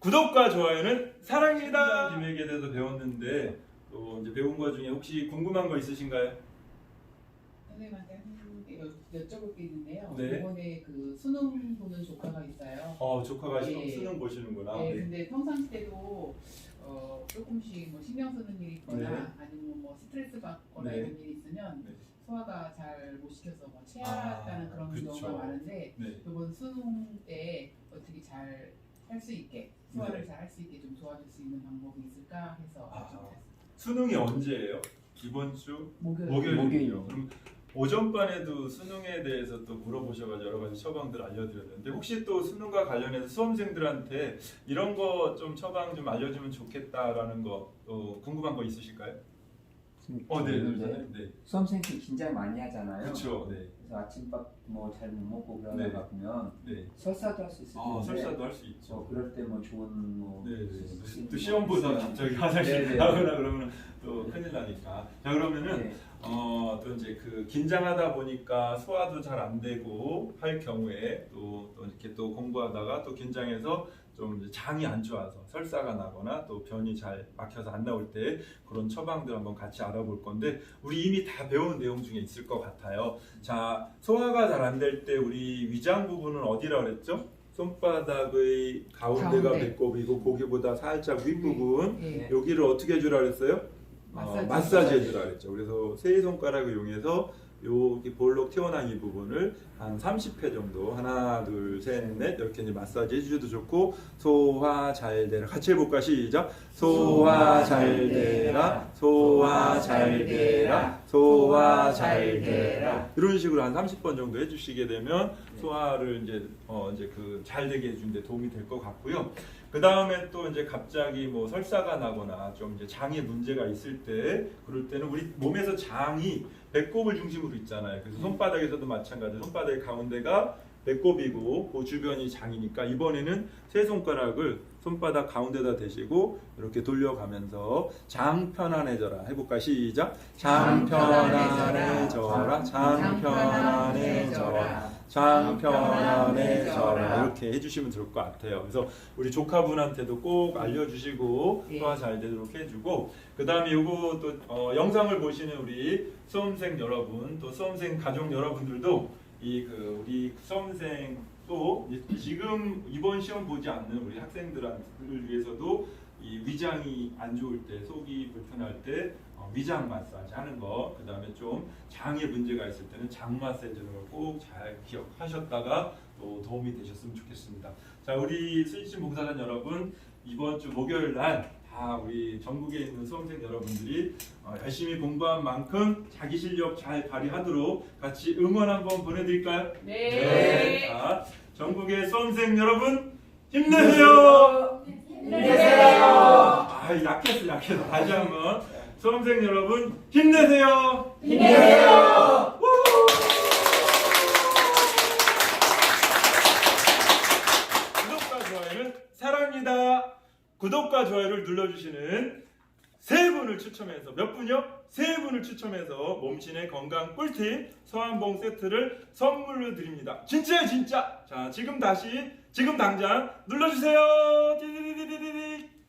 구독과 좋아요는 사랑입니다. 김에게 대해서 배웠는데 또 이제 배운 것 중에 혹시 궁금한 거 있으신가요? 선생님한테 한개 여- 여쭤볼 게 있는데요. 네. 이번에 그 수능 보는 조카가 있어요. 어 조카가 예. 수능 보시는구나. 네, 네. 근데 평상시 때도 어, 조금씩 뭐 신경 쓰는 일이 있거나 네. 아니면 뭐 스트레스 받거나 네. 이런 일이 있으면 네. 소화가 잘 못 시켜서 뭐 체하다는 아, 그런 그쵸. 경우가 많은데 네. 이번 수능 때 어떻게 잘 할 수 있게 소화를 네. 잘할 수 있게 좀 도와줄 수 있는 방법이 있을까 해서 아. 좀 수능이 언제예요? 이번 주 목요일 목요일이요. 그럼 오전반에도 수능에 대해서 또 물어보셔가지고 여러 가지 처방들 알려드렸는데 혹시 또 수능과 관련해서 수험생들한테 이런 거 좀 처방 좀 알려주면 좋겠다라는 거또 궁금한 거 있으실까요? 어, 네, 네, 네, 네. 수험생들 긴장 많이 하잖아요. 그렇죠, 네, 그래서 아침밥 뭐 잘 못 먹고 네. 그러다 보면 네. 설사도 할 수 있을 아, 텐데. 설사도 할 수 있죠. 어, 그럴 때 뭐 좋은 뭐 네, 네. 또 시험 보다 갑자기 화장실 네, 네. 가거나 그러면 또 큰일 나니까. 자 그러면은 네. 어, 또 이제 그 긴장하다 보니까 소화도 잘 안 되고 할 경우에 또, 또 이렇게 또 공부하다가 또 긴장해서 좀 장이 안 좋아서 설사가 나거나 또 변이 잘 막혀서 안 나올 때 그런 처방들 한번 같이 알아볼 건데 우리 이미 다 배운 내용 중에 있을 것 같아요. 자 소화가 잘 안 될 때 우리 위장 부분은 어디라 그랬죠? 손바닥의 가운데가 가운데. 배꼽이고 고기보다 살짝 윗부분 예. 여기를 어떻게 해주라 그랬어요? 마사지. 어, 마사지 해주라 그랬죠. 그래서 세 손가락을 이용해서 여기 볼록 튀어나온 이 부분을 한 30회 정도 하나 둘 셋 넷 이렇게 이제 마사지 해주셔도 좋고 소화 잘 되라 같이 해볼까 시작 소화 잘 되라 소화 잘 되라 소화 잘 되라 이런 식으로 한 30번 정도 해주시게 되면 소화를 이제 어 이제 그 잘 되게 해주는데 도움이 될 것 같고요. 그 다음에 또 이제 갑자기 뭐 설사가 나거나 좀 이제 장에 문제가 있을 때 그럴 때는 우리 몸에서 장이 배꼽을 중심으로 있잖아요. 그래서 손바닥에서도 마찬가지. 손바닥의 가운데가 배꼽이고 그 주변이 장이니까 이번에는 세 손가락을 손바닥 가운데다 대시고 이렇게 돌려가면서 장 편안해져라. 해볼까 시작. 장 편안해져라. 장 편안해져라 장 편안해져라 이렇게 해주시면 좋을 것 같아요. 그래서 우리 조카분한테도 꼭 알려주시고 네. 소화 잘 되도록 해주고 그 다음에 요거 또 어, 영상을 보시는 우리 수험생 여러분 또 수험생 가족 여러분들도 이 그 우리 수험생 또 이- 지금 이번 시험 보지 않는 우리 학생들을 위해서도 이 위장이 안 좋을 때 속이 불편할 때 어, 위장 마사지 하는 거 그 다음에 좀 장에 문제가 있을 때는 장 마사지 하는 걸꼭잘 기억하셨다가 또 도움이 되셨으면 좋겠습니다. 자 우리 수인신 봉사단 여러분 이번 주 목요일 날 다 우리 전국에 있는 수험생 여러분들이 어, 열심히 공부한 만큼 자기 실력 잘 발휘하도록 같이 응원 한번 보내드릴까요? 네. 자, 전국의 수험생 여러분. 힘내세요. 아 약했어 약했어 다시 한 번 수험생 여러분 힘내세요. 힘내세요. 구독과 좋아요는 사랑입니다. 구독과 좋아요를 눌러주시는 세 분을 추첨해서 몇 분요? 세 분을 추첨해서 몸신의 건강 꿀팁 서한봉 세트를 선물로 드립니다. 진짜요 진짜. 자 지금 다시 지금 당장 눌러주세요. 띠디디디디디.